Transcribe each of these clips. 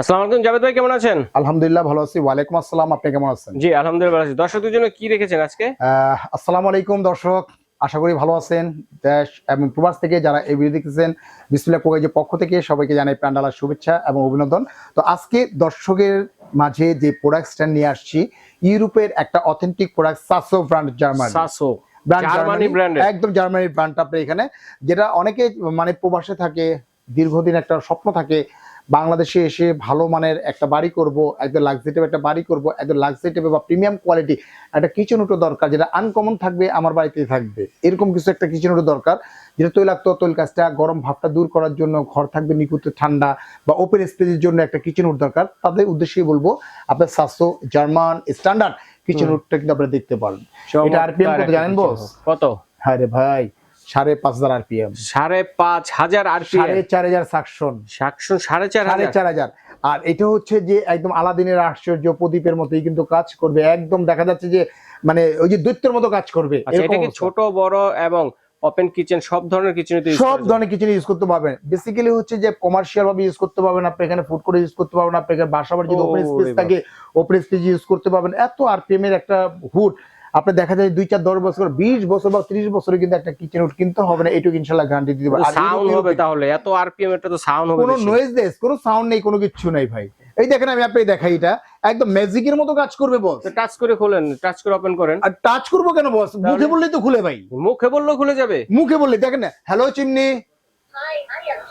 আসসালামু আলাইকুম জাভেদ ভাই কেমন আছেন? আলহামদুলিল্লাহ ভালো আছি। ওয়ালাইকুম আসসালাম আপনি কেমন আছেন? জি আলহামদুলিল্লাহ ভালো আছি। দর্শকদের জন্য কি রেখেছেন আজকে? আসসালামু আলাইকুম দর্শক আশা করি ভালো আছেন। দেশ এবং প্রবাস থেকে যারা এই ভিডিও দেখতেছেন বিসমিল্লাহ কোকাইজের পক্ষ থেকে সবাইকে জানাই প্রাণডালার শুভেচ্ছা এবং অভিনন্দন। তো আজকে দর্শকের মাঝে যে প্রোডাক্টসটা নিয়ে আসছি ইউরোপের একটা authentic product Sasso brand German Sasso Germany Germany একদম জার্মানির ব্র্যান্ডটা আপনার এখানে যেটা অনেকে মানে প্রবাসে থাকে দীর্ঘদিন একটা স্বপ্ন থাকে বাংলাদেশে এসে ভালো মানের একটা বাড়ি করব একদম লাক্সারিটিভ একটা বাড়ি করব একদম লাক্সারিটিভ বা প্রিমিয়াম কোয়ালিটি একটা কিচেন উটো দরকার যেটা আনকমন থাকবে আমার বাড়িতে থাকবে। এরকম কিছু একটা কিচেন উটো দরকার যেটা তৈলাক্ত তৈল কাজটা গরম ভাবটা দূর করার জন্য ঘর থাকবে নিকুতে ঠান্ডা বা ওপেন স্পেসের জন্য একটা কিচেন উট দরকার। তাদের উদ্দেশ্যে বলব আপনার সাতশো জার্মান স্ট্যান্ডার্ড কিচেন উটটা কিন্তু আপনারা দেখতে পারেন। এটা আরপিএম কত জানেন বস? কত? হ্যাঁ রে ভাই। সাড়ে পাঁচ হাজার আরপিএম সাড়ে পাঁচ হাজার আর সাড়ে চার হাজার সাকশন সাতশো সাড়ে চার সাড়ে চার হাজার। আর এটা হচ্ছে যে একদম আলাদিনের আশ্চর্য প্রদীপের মতোই কিন্তু কাজ করবে। একদম দেখা যাচ্ছে যে মানে ওই যে দৈত্যের মতো কাজ করবে। আচ্ছা এটা কি ছোট বড় এবং ওপেন কিচেন সব ধরনের কিচেন সব ধরনের কিচেন ইউজ করতে পারবেন। বেসিক্যালি হচ্ছে যে কমার্শিয়াল ভাবে ইউজ করতে পারবেন। আপনি এখানে ফুড করে ইউজ করতে পারবেন। আপনি এখানে বাসা বাড়ি যদি ওপেন স্পেস থাকে ওপেন স্পেস ইউজ করতে পারবেন। এত আরপিএম এর একটা হুড আপনি দেখা যায় দুই চার দশ বছর বিশ বছর বা ত্রিশ বছরে কিন্তু একটা কিচেন হুড কিনতে হবে না এটুকু ইনশাল্লাহ গ্যারান্টি দিতে পারব। আর সাউন্ড হবে তাহলে এত আরপিএম এটা তো সাউন্ড হবে কোনো বেশি। নয়েজলেস কোনো সাউন্ড নেই কোনো কিচ্ছু নাই ভাই। এই দেখেন আমি আপনাকে দেখাই এটা একদম ম্যাজিকের মতো কাজ করবে বস টাচ করে খোলেন টাচ করে ওপেন করেন। আর টাচ করব কেন বস মুখে বললেই তো খুলে ভাই। মুখে বললেও খুলে যাবে। মুখে বললে দেখেন না হ্যালো চিমনি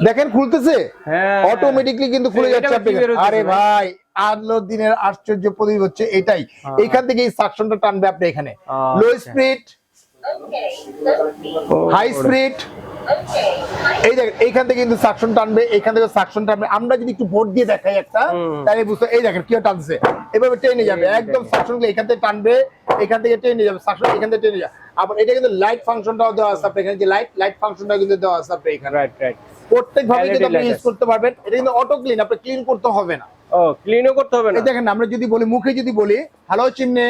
দেখেন খুলতেছে? হ্যাঁ। অটোমেটিকলি কিন্তু খুলে যাচ্ছে আপনি আরে ভাই? আলো দিনের আশ্চর্য প্রদীপ হচ্ছে এটাই। হ্যাঁ। এইখান থেকে এই সাকশনটা টানবে আপনি এখানে। লো স্পিড হাই স্পিড এই দেখেন এইখান থেকে কিন্তু সাকশন টানবে এইখান থেকে সাকশন টানবে। আমরা যদি একটু ভোট দিয়ে দেখাই একটা। তাহলে বুঝতে এই দেখেন কি টানছে। এভাবে টেনে যাবে। একদম। সাকশনগুলো এখান থেকে টানবে এখান থেকে টেনে যাবে। সাকশন এখান থেকে টেনে যাবে। আবার এটা কিন্তু লাইট ফাংশনটাও দেওয়া আছে এখানে। যে লাইট লাইট ফাংশনটাও কিন্তু দেওয়া আছে আপনার এখানে। রাইট রাইট প্রত্যেক ভাবে কিন্তু আপনি ইউজ করতে পারবেন। এটা কিন্তু অটো ক্লিন আপনি ক্লিন করতে হবে না। ও ক্লিনও করতে হবে না? এই দেখেন আমরা যদি বলি মুখে যদি বলি হ্যালো চিমনে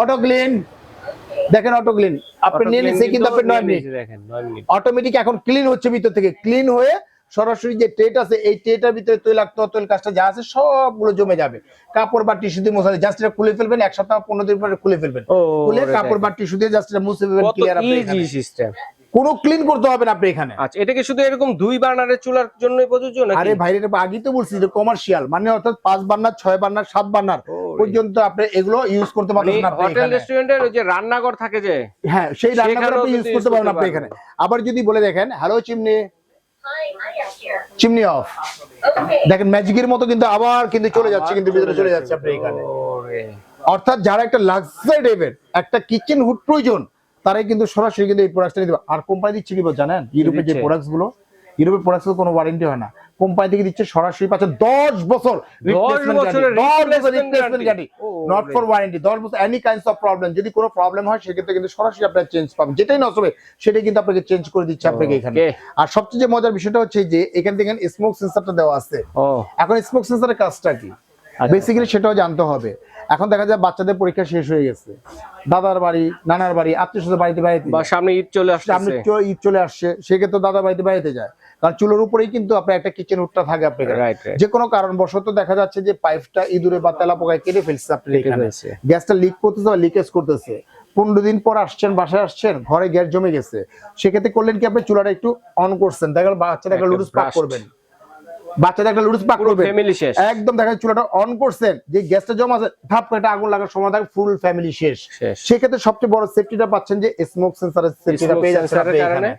অটো ক্লিন দেখেন অটো ক্লিন আপনি নিয়ে নিচ্ছে কিন্তু আপনি নিয়ে মিনিট। দেখেন নয় মিনিট। অটোমেটিক এখন ক্লিন হচ্ছে ভিতর থেকে। ক্লিন হয়ে সরাসরি যে ট্রেট আছে এই ট্রেটার ভিতরে তৈলাক্ত তৈল কাজটা যা আছে সবগুলো জমে যাবে। কাপড় বা টিস্যু দিয়ে মোছা জাস্ট এটা খুলে ফেলবেন এক সপ্তাহ পনেরো দিন পরে খুলে ফেলবেন। খুলে কাপড় বা টিস্যু দিয়ে জাস্ট এটা মুছে ফেলবেন ক্লিয়ার আপনি ইজি সিস্টেম কোনো ক্লিন করতে হবে না আপনি এখানে। আচ্ছা এটা কি শুধু এরকম দুই বার্নারের চুলার জন্যই প্রযোজ্য নাকি? আরে ভাই এটা আগেই তো বলছি যে কমার্শিয়াল মানে অর্থাৎ পাঁচ বার্নার ছয় বার্নার সাত বার্নার পর্যন্ত আপনি এগুলো ইউজ করতে মানে পারবেন আপনি হোটেল এখানে। রেস্টুরেন্টের যে রান্নাঘর থাকে যে হ্যাঁ সেই রান্নাঘর আপনি ইউজ করতে পারবেন আপনি এখানে। আবার যদি বলে দেখেন হ্যালো চিমনি. চিমনি অফ দেখেন ম্যাজিকের মতো কিন্তু আবার কিন্তু চলে যাচ্ছে কিন্তু ভিতরে চলে যাচ্ছে। আপনি এখানে। অর্থাৎ যারা একটা লাক্সারি টাইপের একটা কিচেন হুড প্রয়োজন তারাই কিন্তু সরাসরি কিন্তু এই প্রোডাক্টটা নিতে। আর কোম্পানি দিচ্ছে কি জানেন? ইউরোপের যে দিচ্ছে? প্রোডাক্টসগুলো ইউরোপের প্রোডাক্টস কোনো ওয়ারেন্টি হয় না। কোম্পানি থেকে দিচ্ছে সরাসরি পাচ্ছে দশ বছর নট ফর ওয়ারেন্টি দশ বছর এনি কাইন্ডস অফ প্রবলেম যদি কোনো প্রবলেম হয় সেক্ষেত্রে কিন্তু সরাসরি আপনার চেঞ্জ পাবেন। যেটাই নষ্ট হবে সেটাই কিন্তু আপনাকে চেঞ্জ করে দিচ্ছে আপনাকে এখানে। আর সবচেয়ে যে মজার বিষয়টা হচ্ছে যে এখান থেকে স্মোক সেন্সারটা দেওয়া আছে। এখন স্মোক সেন্সরের কাজটা কি। বেসিক্যালি সেটাও জানতে হবে। এখন দেখা যায় বাচ্চাদের পরীক্ষা শেষ হয়ে গেছে। দাদার বাড়ি নানার বাড়ি আত্মীয় স্বজন বাড়িতে বাড়িতে বা সামনে ঈদ চলে আসছে চ- ঈদ চলে আসছে সেক্ষেত্রে দাদা বাড়িতে বাড়িতে যায়। কারণ চুলোর উপরেই কিন্তু আপনার একটা কিচেন উঠটা থাকে আপনার যে কোনো কারণবশত দেখা যাচ্ছে যে পাইপটা ইঁদুরে বা তেলা পোকায় কেটে ফেলছে এখানে। গ্যাসটা লিক করতেছে বা লিকেজ করতেছে। পনেরো দিন পর আসছেন বাসায় আসছেন ঘরে গ্যাস জমে গেছে। সেক্ষেত্রে করলেন কি আপনি চুলাটা একটু অন করছেন। দেখা গেল বাচ্চাটা লুডুস পাক করবেন। বাচ্চাটা একটা লুডুস পাক পুরো করবেন ফ্যামিলি শেষ। একদম দেখা চুলাটা অন করছেন যে গ্যাসটা জমা আছে ধাপ এটা আগুন লাগার সময় থাকে ফুল ফ্যামিলি শেষ। সেক্ষেত্রে সবচেয়ে বড় সেফটিটা পাচ্ছেন যে স্মোক সেন্সারের সেফটিটা পেয়ে যাচ্ছেন আপনি এখানে।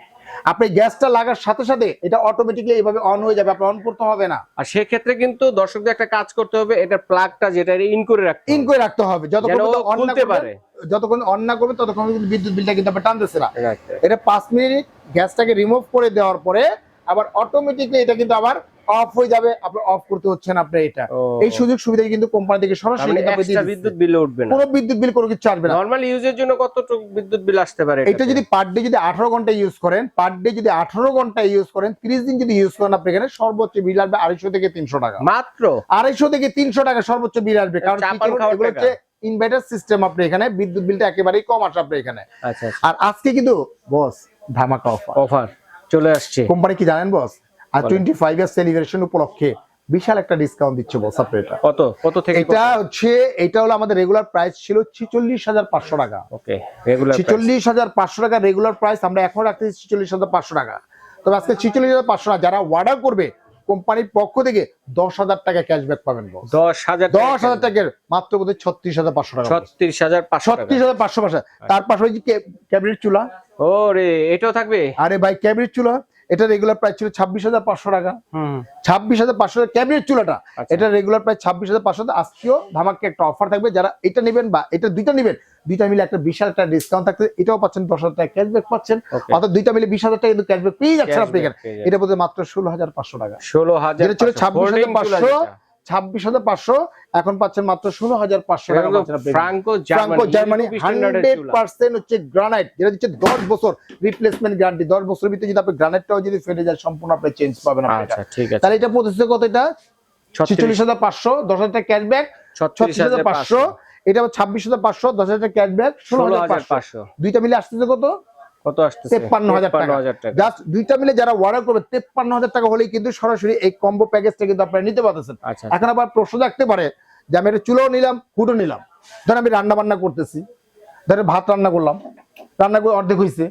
আপনি গ্যাসটা লাগার সাথে সাথে এটা অটোমেটিকলি এইভাবে অন হয়ে যাবে আপনি অন করতে হবে না। আর সেক্ষেত্রে কিন্তু দর্শকদের একটা কাজ করতে হবে এটা প্লাগটা যেটা ইন করে রাখতে ইন করে রাখতে হবে। যতক্ষণ যেন ও পর্যন্ত on না পারে। যতক্ষণ অন না করবে ততক্ষণ কিন্তু বিদ্যুৎ বিলটা কিন্তু আপনি টানতেছে না. এটা পাঁচ মিনিট গ্যাসটাকে রিমুভ করে দেওয়ার পরে আবার অটোমেটিকলি এটা কিন্তু আবার অফ হয়ে যাবে আপনি অফ করতে হচ্ছে না আপনি এটা। এই সুযোগ সুবিধা কিন্তু কোম্পানি থেকে সরাসরি বিদ্যুৎ বিল উঠবে না। কোনো বিদ্যুৎ বিল কোনো কিছু আসবে না। নরমাল ইউজের জন্য কতটুকু বিদ্যুৎ বিল আসতে পারে এটা যদি পার ডে যদি আঠারো ঘণ্টা ইউজ করেন পার ডে যদি আঠারো ঘণ্টা ইউজ করেন ত্রিশ দিন যদি ইউজ করেন আপনি এখানে সর্বোচ্চ বিল আসবে আড়াইশো থেকে তিনশো টাকা। মাত্র? আড়াইশো থেকে তিনশো টাকা সর্বোচ্চ বিল আসবে কারণ এগুলো হচ্ছে ইনভার্টার সিস্টেম আপনি এখানে বিদ্যুৎ বিলটা একেবারেই কম আসে আপনি এখানে। আচ্ছা আর আজকে কিন্তু বস ধামাকা অফার অফার চলে আসছে। কোম্পানি কি জানেন বস আর। টোয়েন্টি ফাইভ ইয়ার সেলিব্রেশন উপলক্ষে বিশাল একটা ডিসকাউন্ট দিচ্ছে বস আপনি এটা। কত? কত থেকে এটা হচ্ছে এটা হলো আমাদের রেগুলার প্রাইস ছিল ছিচল্লিশ হাজার পাঁচশো টাকা। ওকে রেগুলার ছিচল্লিশ হাজার পাঁচশো টাকা রেগুলার প্রাইস আমরা এখন রাখতেছি ছিচল্লিশ হাজার পাঁচশো টাকা। তবে আজকে ছিচল্লিশ হাজার পাঁচশো টাকা যারা অর্ডার করবে কোম্পানির পক্ষ থেকে দশ হাজার টাকা ক্যাশব্যাক পাবেন দশ হাজার দশ হাজার টাকার মাত্র বোধহয় ছত্রিশ হাজার পাঁচশো টাকা ছত্রিশ হাজার পাঁচশো ছত্রিশ হাজার পাঁচশো পাঁচশো। তার পাশে ওই যে ক্যাবিনেট চুলা। ও রে এটাও থাকবে? আরে ভাই ক্যাবিনেট চুলা এটা রেগুলার প্রাইস ছিল ছাব্বিশ হাজার পাঁচশো টাকা। হুম। ছাব্বিশ হাজার পাঁচশো টাকা ক্যাবিনেট চুলাটা আচ্ছা। এটা রেগুলার প্রাইস ছাব্বিশ হাজার পাঁচশো আজকেও ধামাকে একটা অফার থাকবে। যারা এটা নেবেন বা এটা দুইটা নেবেন দুইটা মিলে একটা বিশাল একটা ডিসকাউন্ট থাকছে। এটাও পাচ্ছেন দশ হাজার টাকা ক্যাশব্যাক পাচ্ছেন. অর্থাৎ দুইটা মিলে বিশ হাজার টাকা কিন্তু ক্যাশব্যাক পেয়ে যাচ্ছেন আপনি। এটা বলতে মাত্র ষোলো হাজার পাঁচশো টাকা। ষোলো হাজার ছিল ছাব্বিশ হাজার পাঁচশো। ছাব্বিশ হাজার পাঁচশো। এখন পাচ্ছেন মাত্র ষোলো হাজার পাঁচশো জার্মানি হান্ড্রেড পার্সেন্ট হচ্ছে গ্রানাইট যেটা দিচ্ছে দশ বছর রিপ্লেসমেন্ট গ্যারান্টি দশ বছরের ভিতরে যদি আপনি গ্রানাইটটাও যদি ফেটে যায় সম্পূর্ণ আপনি চেঞ্জ পাবেন আচ্ছা এটা। ঠিক আছে। তাহলে এটা পঁচিশশো কত এটা? ছিচল্লিশ হাজার পাঁচশো দশ হাজার টাকা ক্যাশব্যাক ছত্রিশ হাজার পাঁচশো। এটা ছাব্বিশ হাজার পাঁচশো দশ হাজার টাকা ক্যাশব্যাক ষোলো হাজার পাঁচশো। দুইটা মিলে আসতেছে কত? কত আসতেছে? তেপ্পান্ন হাজার টাকা। জাস্ট দুইটা মিলে যারা অর্ডার করবে তেপ্পান্ন হাজার টাকা হলেই কিন্তু সরাসরি এই কম্বো প্যাকেজটা কিন্তু আপনারা নিতে পারতেছেন। আচ্ছা এখন আবার প্রশ্ন থাকতে পারে যে আমি একটা চুলাও নিলাম ফুটও নিলাম। ধরেন আমি রান্না বান্না করতেছি। ধরেন ভাত রান্না করলাম। রান্না করে অর্ধেক হয়েছে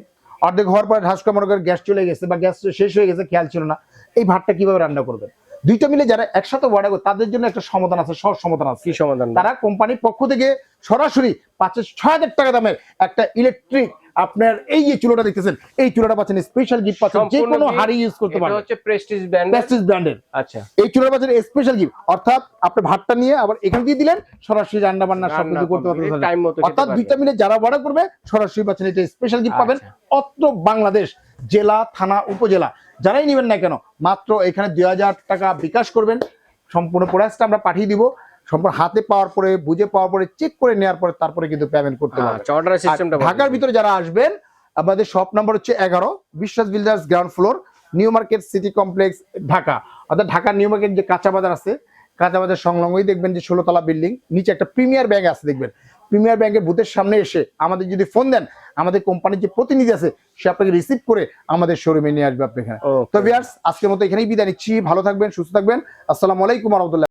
অর্ধেক হওয়ার পরে ঢাস করে মনে করেন গ্যাস চলে গেছে বা গ্যাস শেষ হয়ে গেছে খেয়াল ছিল না। এই ভাতটা কীভাবে রান্না করবেন? দুইটা মিলে যারা একসাথে অর্ডার করে তাদের জন্য একটা সমাধান আছে সহজ সমাধান আছে। কি সমাধান? তারা কোম্পানির পক্ষ থেকে সরাসরি পাঁচশো ছয় হাজার টাকা দামের একটা ইলেকট্রিক আপনার এই যে চুলোটা দেখতেছেন এই চুলোটা পাচ্ছেন স্পেশাল গিফট পাচ্ছেন যে কোনো হাড়ি ইউজ করতে এটা হচ্ছে প্রেস্টিজ ব্র্যান্ড প্রেস্টিজ ব্র্যান্ডের আচ্ছা। এই চুলার পাচ্ছেন স্পেশাল গিফট অর্থাৎ আপনি ভাতটা নিয়ে আবার এখানে দিয়ে দিলেন সরাসরি রান্না বান্না রান্না সবকিছু করতে পারবেন। time মতো অর্থাৎ দুইটা মিলে যারা অর্ডার করবে সরাসরি পাচ্ছেন এটা স্পেশাল গিফট পাবেন। আচ্ছা। অত্র বাংলাদেশ জেলা থানা উপজেলা যারাই নেবেন না কেন মাত্র এখানে দুই হাজার টাকা বিকাশ করবেন। সম্পূর্ণ প্রাইসটা আমরা পাঠিয়ে দিব। সম্পূর্ণ হাতে পাওয়ার পরে বুঝে পাওয়ার পরে চেক করে নেওয়ার পরে তারপরে কিন্তু পেমেন্ট করতে আচ্ছা অর্ডার আর সিস্টেমটা ঢাকার ভিতরে যারা আসবেন আমাদের শপ নাম্বার হচ্ছে এগারো Biswas builders ground floor new market city complex Dhaka. অর্থাৎ ঢাকা নিউ মার্কেট যে কাঁচা বাজার আছে কাঁচা বাজার সংলগ্নই দেখবেন যে ষোলোতলা বিল্ডিং নিচে একটা প্রিমিয়ার ব্যাংক আছে দেখবেন। প্রিমিয়ার ব্যাংকের বুথের সামনে এসে আমাদের যদি ফোন দেন আমাদের কোম্পানির যে প্রতিনিধি আছে সে আপনাকে রিসিভ করে আমাদের শোরুমে নিয়ে আসবে আপনি এখানে. তো বিয়ার্স আজকের মতো এখানেই বিদায় নিচ্ছি। ভালো থাকবেন সুস্থ থাকবেন। আসসালামু আলাইকুম রহমতুল্লাহ।